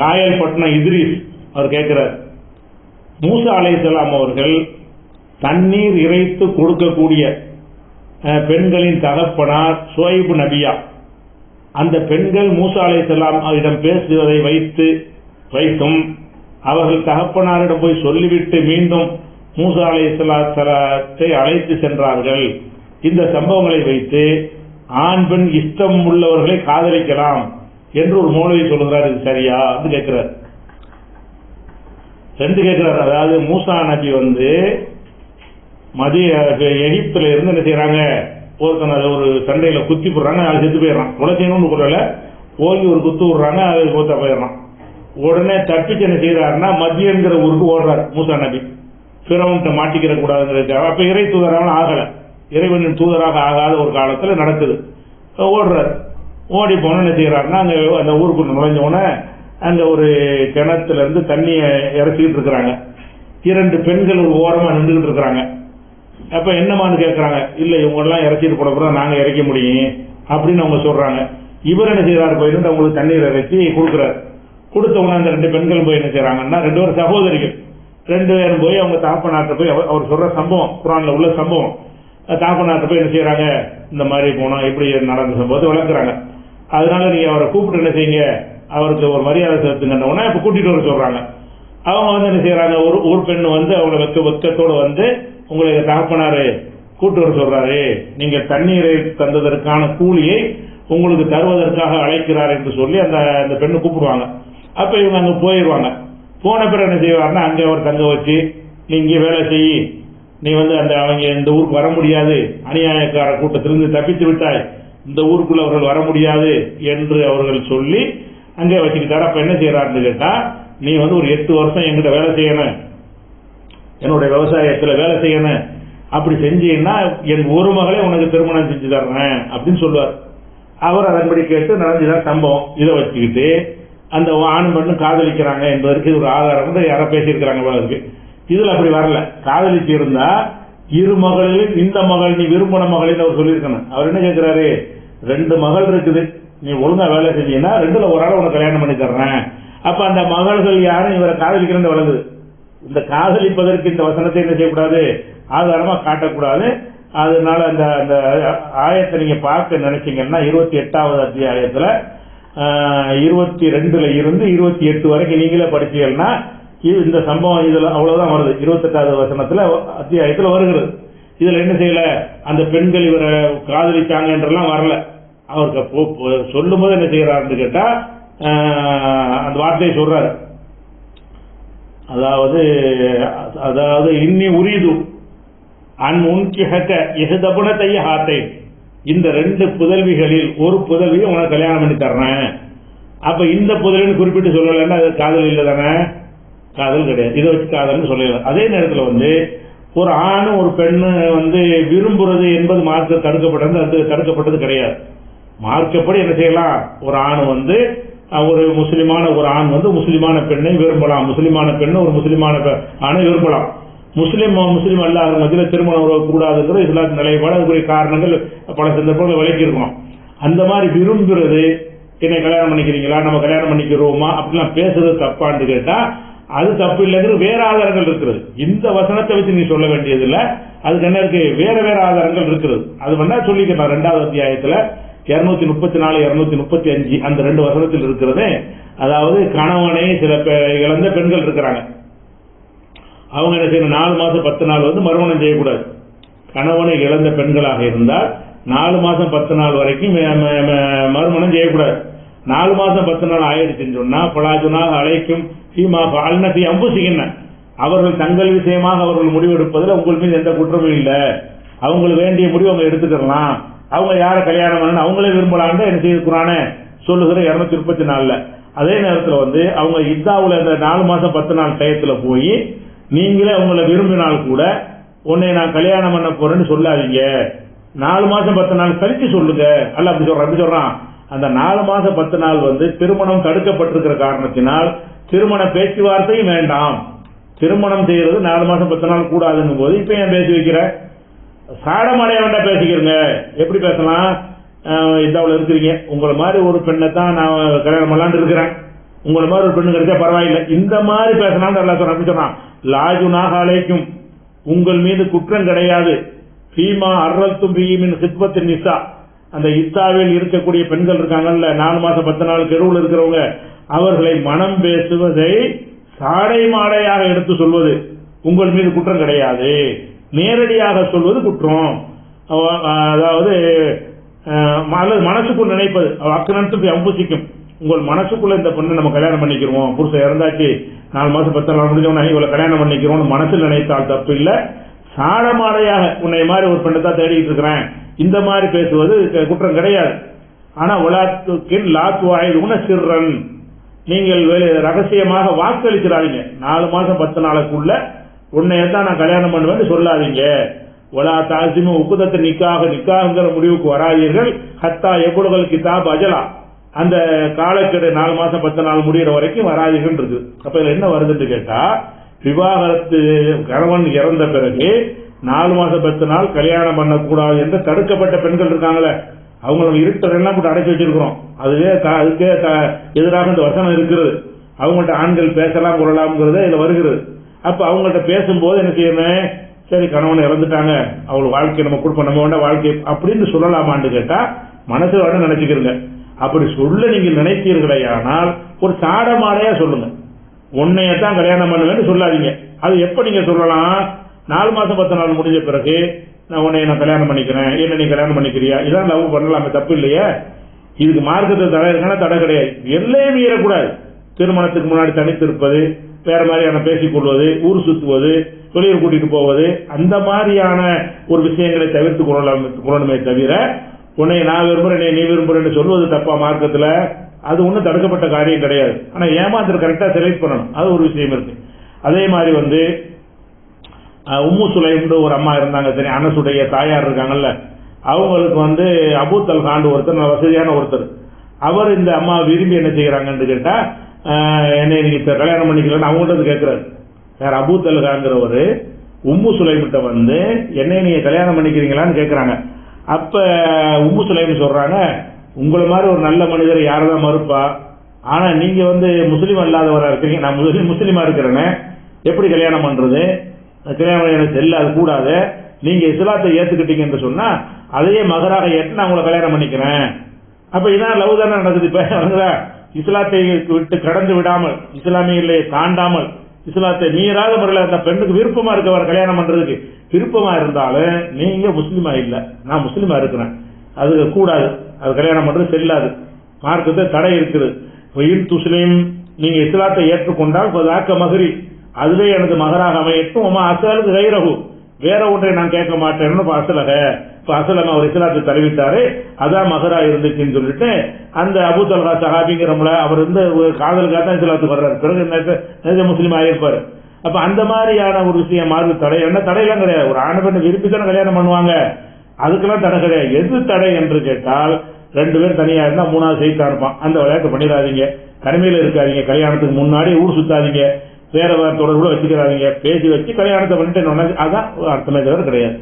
காயல்பட்டினம் இதிரிஸ் அவர் கேட்கிறார். மூசா அலைசலாம் அவர்கள் தண்ணீர் இறைத்து கொடுக்கக்கூடிய பெண்களின் தகப்பனார் சுவைபு நபியா. அந்த பெண்கள் மூசா அலைசலாம் அவரிடம் பேசுவதை வைத்து வைத்தும் அவர்கள் தகப்பனாரிடம் போய் சொல்லிவிட்டு மீண்டும் மூசா அலைஹிஸ்ஸலாத்தை அழைத்து சென்றார்கள். இந்த சம்பவங்களை வைத்து ஆண் பெண் இஷ்டம் உள்ளவர்களை காதலிக்கலாம். என்று ஒரு மௌலவி சொல்லுகிறார் இது சரியா? அப்படின்னு கேட்கிறார். ரெண்டு கேட்கிறார். அதாவது மூசா நபி வந்து மதிய எகிப்துல இருந்து என்ன செய்யறாங்க ஒருத்தன் அதை ஒரு சண்டையில குத்தி போடுறாங்க அது செத்து போயிடுறான். செய்யணும்னு கூடல போய் ஒரு குத்து விடுறாங்க அது கொத்த போயிடுறான். உடனே தப்பிச்சு என்ன செய்யறாருன்னா மதியங்கிற ஊருக்கு ஓடுறாரு மூசா நபி. பிறவன்கிட்ட மாட்டிக்கிற கூடாதுங்கிறதுக்காக. அப்ப இறை தூதராக ஆகல. இறைவனின் தூதராக ஆகாத ஒரு காலத்துல நடக்குது. ஓடுறாரு. ஓடி போன என்ன செய்யறாருன்னா அங்க அந்த ஊருக்குள்ள நுழைஞ்ச அங்க ஒரு கிணத்துல இருந்து தண்ணியை இறச்சிக்கிட்டு இருக்கிறாங்க. இரண்டு பெண்கள் ஒரு ஓரமா நின்றுகிட்டு இருக்கிறாங்க. அப்ப என்னமான்னு கேட்கறாங்க இல்ல இவங்க எல்லாம் இறச்சிட்டு போட கூட நாங்க இறக்க முடியும் அப்படின்னு அவங்க சொல்றாங்க. இவர் என்ன செய்யறாரு போயிட்டு அவங்களுக்கு தண்ணீர் இறச்சி கொடுக்குறாரு. கொடுத்தவங்க அந்த ரெண்டு பெண்கள் போய் என்ன செய்யறாங்கன்னா ரெண்டு பேரும் சகோதரிகள். ரெண்டு பேரும் போய் அவங்க தாப்பநாட்டை போய் அவர் அவர் சொல்ற சம்பவம் குரான்ல உள்ள சம்பவம். தாப்பநாட்டை போய் என்ன செய்யறாங்க இந்த மாதிரி போனோம் இப்படி நடந்த சம்பவத்தை விளக்குறாங்க. அதனால நீங்க அவரை கூப்பிட்டு என்ன செய்யுங்க? அவருக்கு ஒரு மரியாதை செலுத்துங்கன்ன இப்ப கூட்டிட்டு வர சொல்றாங்க. அவங்க வந்து என்ன செய்யறாங்க ஒரு ஊர் பெண் வந்து அவங்கள வெக்க வெக்கத்தோடு வந்து உங்களுக்கு தகப்பனாரு கூட்டு வர சொல்றாரு. நீங்க தண்ணீரை தந்ததற்கான கூலியை உங்களுக்கு தருவதற்காக அழைக்கிறார் என்று சொல்லி அந்த அந்த பெண்ணை கூப்பிடுவாங்க. அப்ப இவங்க அங்க போயிடுவாங்க போன பிறகு என்ன செய்வாருன்னா அங்கே அவர் தங்க வச்சு நீ இங்கே வேலை செய். நீ வந்து அந்த அவங்க இந்த ஊருக்கு வர முடியாது. அநியாயக்கார கூட்டத்திலிருந்து தப்பித்து விட்டாய். இந்த ஊருக்குள்ள அவர்கள் வர முடியாது என்று அவர்கள் சொல்லி அங்கே வச்சுக்கிட்டாரு. அப்ப என்ன செய்யறாருன்னு கேட்டா நீ வந்து ஒரு எட்டு வருஷம் எங்கிட்ட வேலை செய்யணும். என்னுடைய விவசாயத்துல வேலை செய்யணும். அப்படி செஞ்சீங்கன்னா என் ஒரு மகளே உனக்கு திருமணம் செஞ்சு தர்றேன் அப்படின்னு சொல்லுவார். அவர் அதன்படி கேட்டு நடந்துதான் சம்பவம். இதை வச்சுக்கிட்டு அந்த ஆணும் பெண்ணும் காதலிக்கிறாங்க என்பதற்கு ஒரு ஆதாரம். யாரோ பேசியிருக்கிறாங்க போல இருக்கு. இதுல அப்படி வரல. காதலிச்சு இருந்தா இரு மகளில் இந்த மகள் நீ விரும்பின மகளின்னு அவர் சொல்லியிருக்கணும். அவர் என்ன கேட்கிறாரு? ரெண்டு மகள் இருக்குது. நீ ஒழுங்கா வேலை செஞ்சீங்கன்னா ரெண்டுல ஒரு ஆளை உனக்கு கல்யாணம் பண்ணி தர்றேன். அப்ப அந்த மகள்கள் யாரும் இவரை காதலிக்கிறேன்னு வழங்குது இந்த காதலிப்பதற்கு இந்த வசனத்தை என்ன செய்யக்கூடாது? ஆதாரமா காட்டக்கூடாது. அதனால அந்த அந்த ஆயத்தை நீங்க பார்க்க நினைச்சீங்கன்னா இருபத்தி எட்டாவது அத்தியாயத்துல இருபத்தி ரெண்டுல இருந்து இருபத்தி எட்டு வரைக்கும் நீங்களே படிச்சீங்கன்னா இது இந்த சம்பவம் இதில் அவ்வளோதான் வருது. இருபத்தெட்டாவது வசனத்தில் அத்தியாயத்தில் வருகிறது. இதில் என்ன செய்யல? அந்த பெண்கள் இவரை காதலிச்சாங்க என்றெல்லாம் வரல. அவருக்கு போ- போ- சொல்லும்போது என்ன செய்யறாருன்னு கேட்டால் அந்த வார்த்தையை சொல்றாரு. அதாவது அதாவது இன்னி உரிது அன் உன்கிஹக்க எகுதபுன தைய ஹாத்தை இந்த ரெண்டு புதல்விகளில் ஒரு புதல்வியை உனக்கு கல்யாணம் பண்ணி தர்றேன். அப்போ இந்த புதல்வின்னு குறிப்பிட்டு சொல்லலைன்னா அது காதல் இல்லை தானே காதல் கிடையாது. இதை வச்சு காதல்னு சொல்லல அதே நேரத்தில் வந்து ஒரு ஆணும் ஒரு பெண்ணு வந்து விரும்புறது என்பது மார்க்க தடுக்கப்பட்டது அது தடுக்கப்பட்டது கிடையாது. மார்க்கப்படி என்ன செய்யலாம்? ஒரு ஆண் வந்து ஒரு முஸ்லிமான ஒரு ஆண் வந்து முஸ்லிமான பெண்ணை விரும்பலாம். முஸ்லிமான பெண்ணு ஒரு முஸ்லிமான ஆணை விரும்பலாம். முஸ்லீம் முஸ்லீம் அல்லாத மத்தியில் திருமணம் உறவு கூடாதுங்கிற இஸ்லாத்து நிலைப்பாடு அதுக்குரிய காரணங்கள் பல சந்தர்ப்பங்கள் விளக்கி அந்த மாதிரி விரும்புறது என்னை கல்யாணம் பண்ணிக்கிறீங்களா? நம்ம கல்யாணம் பண்ணிக்கிறோமா? அப்படிலாம் பேசுறது தப்பான்னு கேட்டால் அது தப்பு இல்லைங்கிறது வேற ஆதாரங்கள் இருக்கிறது. இந்த வசனத்தை வச்சு நீ சொல்ல வேண்டியது அதுக்கு என்ன இருக்கு? வேற வேற ஆதாரங்கள் இருக்கிறது. அது வேணா சொல்லிக்கலாம். ரெண்டாவது அத்தியாயத்துல இருநூத்தி முப்பத்தி நாலு இருநூத்தி முப்பத்தி அஞ்சு அந்த ரெண்டு வசனத்தில் இருக்கிறது. அதாவது கணவனை சில இழந்த பெண்கள் இருக்கிறாங்க. அவங்க என்ன செய்யணும்? நாலு மாசம் பத்து நாள் வந்து மறுமணம் செய்யக்கூடாது. கணவனை இழந்த பெண்களாக இருந்தால் நாலு மாசம் பத்து நாள் வரைக்கும் மறுமணம் செய்யக்கூடாது. நாலு மாசம் பத்து நாள் ஆயிடுச்சுன்னு சொன்னா பலாஜுனா அழைக்கும் சீமா அல்நபி அம்புசிகின்ன அவர்கள் தங்கள் விஷயமாக அவர்கள் முடிவெடுப்பதில் உங்கள் மீது எந்த குற்றமும் இல்லை. அவங்களுக்கு வேண்டிய முடிவு அவங்க எடுத்துக்கலாம் அவங்க யாரை கல்யாணம் பண்ணணும் அவங்களே விரும்பலான்னு என்ன செய்திருக்கிறானே சொல்லுகிற இரநூத்தி முப்பத்தி நாலில். அதே நேரத்தில் வந்து அவங்க இத்தாவில் இந்த நாலு மாதம் பத்து நாள் டயத்தில் போய் நீங்களே அவங்கள விரும்பினால் கூட உன்னை நான் கல்யாணம் பண்ண போறேன்னு சொல்லாதீங்க. நாலு மாசம் பத்து நாள் கழிச்சு சொல்லுங்க. அல்ல அப்படி சொல்கிறேன் அப்படி சொல்றான். அந்த நாலு மாசம் பத்து நாள் வந்து திருமணம் தடுக்கப்பட்டிருக்கிற காரணத்தினால் திருமண பேச்சுவார்த்தையும் வேண்டாம். திருமணம் செய்யறது நாலு மாசம் பத்து நாள் கூடாதுங்கும் போது இப்ப ஏன் பேசி வைக்கிற? சாடமடைய வேண்டாம் பேசிக்கிறங்க எப்படி பேசலாம்? இந்தாவில் இருக்கிறீங்க. உங்களை மாதிரி ஒரு பெண்ணை தான் நான் கல்யாணம் பண்ணலான்னு இருக்கிறேன். உங்களை மாதிரி ஒரு பெண்ணு கிடைச்சா பரவாயில்லை. இந்த மாதிரி பேசினாலும் நல்லா சொன்ன அப்படி சொன்னான். லாஜுனாக அழைக்கும் உங்கள் மீது குற்றம் கிடையாது. ஃபீமா அர்ரல்தும் பீமின் ஹித்பத்தின் நிசா. அந்த இத்தாவில் இருக்கக்கூடிய பெண்கள் இருக்காங்கல்ல நாலு மாசம் பத்து நாள் தெருவில் இருக்கிறவங்க அவர்களை மனம் பேசுவதை சாடை மாடையாக எடுத்து சொல்வது உங்கள் மீது குற்றம் கிடையாது. நேரடியாக சொல்வது குற்றம். அதாவது அல்லது மனசுக்குள் நினைப்பது அக்கனத்து அம்புசிக்கும். உங்கள் மனசுக்குள்ள இந்த பொண்ணை நம்ம கல்யாணம் பண்ணிக்கிறோம். புருஷன் இறந்தாச்சு நாலு மாசம் பத்து நாள் முடிஞ்சவன இவளை கல்யாணம் பண்ணிக்கிறோம் மனசில் நினைத்தால் தப்பு இல்லை. சாடமாடையாக உன்னை மாதிரி ஒரு பெண்ணை தான் தேடிட்டு இருக்கிறேன். இந்த மாதிரி பேசுவது குற்றம் கிடையாது. ஆனா உலாத்துக்கின் லாத்து வாயுன சிறன் நீங்கள் ரகசியமாக வாக்களிக்கிறாதீங்க நாலு மாசம் பத்து நாளுக்குள்ள உன்னைய தான் நான் கல்யாணம் பண்ணுவேன்னு சொல்லாதீங்க. ஒலா தாசிமு உக்குதத்து நிக்காக நிக்காங்கிற முடிவுக்கு வராதீர்கள். ஹத்தா எவ்வளவுகள் கிதாப் அஜலா. அந்த காலக்கெடு நாலு மாசம் பத்து நாள் முடியிற வரைக்கும் வராதீர்கள் இருக்கு அப்ப இதுல என்ன வருதுன்னு கேட்டா விவாகரத்து கணவன் இறந்த பிறகு நாலு மாசம் பத்து நாள் கல்யாணம் பண்ணக்கூடாது என்று தடுக்கப்பட்ட பெண்கள் இருக்காங்களே அவங்கள இருட்டரெல்லாம் போட்டு அடைச்சி வச்சிருக்கிறோம். அதுவே அதுக்கே த- எதிராக இந்த வசனம் இருக்கிறது. அவங்கள்ட்ட ஆண்கள் பேசலாம் கொள்ளலாம்ங்கிறதே இதில் வருகிறது. அப்போ அவங்கள்ட்ட பேசும்போது என்ன செய்யணும் சரி கணவன் இறந்துட்டாங்க அவள் வாழ்க்கை நம்ம கொடுப்போம். நம்ம வேண்டாம் வாழ்க்கை அப்படின்னு சொல்லலாமான்னு கேட்டால் மனசு வேணும் நினைச்சுக்கிறங்க அப்படி சொல்ல நீங்கள் நினைத்தீர்களே ஆனால் ஒரு சாடமாடையா சொல்லுங்க. உன்னைய தான் கல்யாணம் பண்ணுவேன்னு சொல்லாதீங்க. அது எப்போ நீங்கள் சொல்லலாம்? நாலு மாசம் பத்து நாள் முடிஞ்ச பிறகு நான் உன்னை நான் கல்யாணம் பண்ணிக்கிறேன். என்ன நீ கல்யாணம் பண்ணிக்கிறியா? இதான் லவ் பண்ணலாமே தப்பு இல்லையே? இதுக்கு மார்க்கத்தில் தடை இருக்கானா தடை கிடையாது. எல்லையே மீறக்கூடாது. திருமணத்துக்கு முன்னாடி தனித்திருப்பது வேற மாதிரியான பேசிக்கொள்வது ஊர் சுத்துவது வெளியூர் கூட்டிட்டு போவது அந்த மாதிரியான ஒரு விஷயங்களை தவிர்த்து கொள்ளலாம் கொள்ளணுமே தவிர உன்னை நான் விரும்புறேன் நீ விரும்புறேன்னு சொல்வது தப்பா மார்க்கத்தில்? அது ஒன்றும் தடுக்கப்பட்ட காரியம் கிடையாது. ஆனால் ஏமாத்திர கரெக்டாக செலக்ட் பண்ணணும். அது ஒரு விஷயம் இருக்கு. அதே மாதிரி வந்து உம்மு சுலைம்னு ஒரு அம்மா இருந்தாங்க சரி அனசுடைய தாயார் இருக்காங்கல்ல. அவங்களுக்கு வந்து அபூ தல்காண்டு ஒருத்தர் வசதியான ஒருத்தர். அவர் இந்த அம்மா விரும்பி என்ன செய்கிறாங்கன்னு கேட்டால் என்னை நீங்கள் கல்யாணம் பண்ணிக்கலன்னு அவங்கள்ட்ட கேட்குறாரு யார் அபூ தல்காங்கிறவர் உம்மு சுலைமிட்ட வந்து என்னை நீங்கள் கல்யாணம் பண்ணிக்கிறீங்களான்னு கேட்குறாங்க அப்போ உம்மு சுலைம் சொல்கிறாங்க உங்களை மாதிரி ஒரு நல்ல மனிதர் யாரதான் மறுப்பா? ஆனால் நீங்கள் வந்து முஸ்லீம் அல்லாதவராக இருக்கீங்க. நான் முஸ்லீம் முஸ்லீமாக இருக்கிறேன்னு எப்படி கல்யாணம் பண்ணுறது கல்யாணம் எனக்கு செல்லாது கூடாது. நீங்க இஸ்லாத்தை ஏத்துக்கிட்டீங்கன்னு சொன்னா அதையே மகராக ஏற்று நான் உங்களை கல்யாணம் பண்ணிக்கிறேன். அப்ப இதான் லவ் தானே நடக்குது இப்ப இஸ்லாத்தை விட்டு கடந்து விடாமல் இஸ்லாமியர்களை தாண்டாமல் இஸ்லாத்தை நீராக முறையில் அந்த பெண்ணுக்கு விருப்பமா இருக்கவர் கல்யாணம் பண்றதுக்கு. விருப்பமா இருந்தாலும் நீங்க முஸ்லீமா இல்லை. நான் முஸ்லீமா இருக்கிறேன். அது கூடாது. அது கல்யாணம் பண்றது செல்லாது. மார்க்கத்தை தடை இருக்குது. துஸ்லீம் நீங்க இஸ்லாத்தை ஏற்றுக்கொண்டால் ஆக்க மகரி அதுவே எனது மகராக அமையட்டும். உமா அசலுக்கு கைரகு வேற ஒன்றை நான் கேட்க மாட்டேன்னு அசலக. இப்ப அசலம் அவர் இஸ்லாத்தை தெரிவித்தாரு அதான் மகரா இருந்துச்சுன்னு சொல்லிட்டு அந்த அபு தல்கா சஹாபிங்கிறவங்கள அவர் வந்து ஒரு காதலுக்காக தான் இஸ்லாத்துக்கு வர்றாரு. பிறகு நிஜ- முஸ்லீம் ஆகியிருப்பாரு அப்ப அந்த மாதிரியான ஒரு விஷயம் மார்க்க தடை என்ன தடையெல்லாம் கிடையாது. ஒரு ஆண் பெண்ணை விரும்பி தானே கல்யாணம் பண்ணுவாங்க. அதுக்கெல்லாம் தடை கிடையாது. எது தடை என்று கேட்டால் ரெண்டு பேரும் தனியா இருந்தா மூணாவது செய்து இருப்பான். அந்த விளையாட்டு பண்ணிடாதீங்க. தனிமையில இருக்காதீங்க. கல்யாணத்துக்கு முன்னாடி ஊர் சுத்தாதீங்க. வேற வேற தொடர்புல வச்சுக்கிறாங்க பேசி வச்சு கல்யாணத்தை பண்ணிட்டு அதான் அர்த்தமே தவிர கிடையாது.